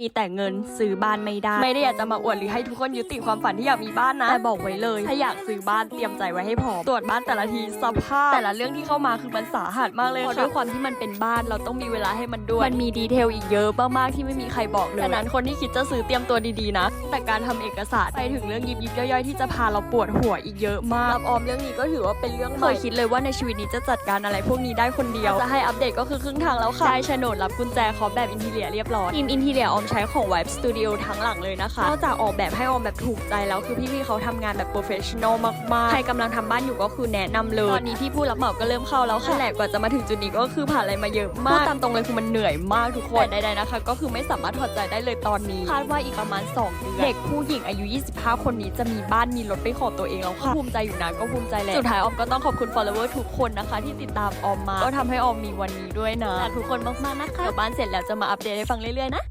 มีแต่เงินซื้อบ้านไม่ได้ ไม่ได้อยากจะมาอวดหรือให้ทุกคนยุติความฝันที่อยากมีบ้านนะแต่บอกไว้เลย ถ้าอยากซื้อบ้านเตรียมใจไว้ให้พร้อมตรวจบ้านแต่ละทีสภาพแต่ละเรื่องที่เข้ามาคือมันสาหัสมากเลยค่ะด้วยความที่มันเป็นบ้านเราต้องมีเวลาให้มันด้วยมันมีดีเทลอีกเยอะมากๆที่ไม่มีใครบอกเลยฉะนั้นคนที่คิดจะซื้อเตรียมตัวดีๆนะ แต่การทำเอกสารไปถึงเรื่องยิบยิบๆย่อยๆที่จะพาเราปวดหัวอีกเยอะมากรับออมเรื่องนี้ก็ถือว่าเป็นเรื่องเคยคิดเลยว่าในชีวิตนี้จะจัดการอะไรพวกนี้ได้คนเดียวจะให้อัปเดตก็คือครึ่งทางแล้วค่ะได้โฉนดรับกุญแจขอแบบอินทีเลียเรียบร้อยทีมอินทีเลียออมใช้ของ Vibe Studio ทั้งหลังเลยนะคะนอกจากออกแบบให้ออมแบบถูกใจแล้วคือพี่ๆเขาทำงานแบบโปรเฟชชั่นอลมากๆ ใครกำลังทำบ้านอยู่ก็คือแนะนำเลย ตอนนี้พี่ผู้รับเหมาก็เริ่มเข้าแล้วค่ะแต่กว่าจะมาถึงจุดนี้ก็คือผ่านอะไรมาเยอะมากพูดตามตรงเลยคือมันเหนื่อยมากทุกคนแต่ใดๆนะคะ ก็คือไม่สามารถถอดใจได้เลยตอนนี้คาดว่าอีกประมาณ2เดือนเด็กผู้หญิงอายุ 25 คนนี้จะมีบ้านมีรถเป็นของตัวเองแล้วค่ะภูมิใจอยู่นะก็ภูมิใจแหละสุดท้ายออมก็ต้องขอบคุณ follower ทุกคนนะคะ ที่ติดตามออมมา ก็ทำให้ออมมีวันนี้ด้วยนะรักทุกคนมากๆนะคะเดี๋ยวบ้านเสร็จแล้วจะมาอัปเดตให้ฟังเรื่อยๆนะ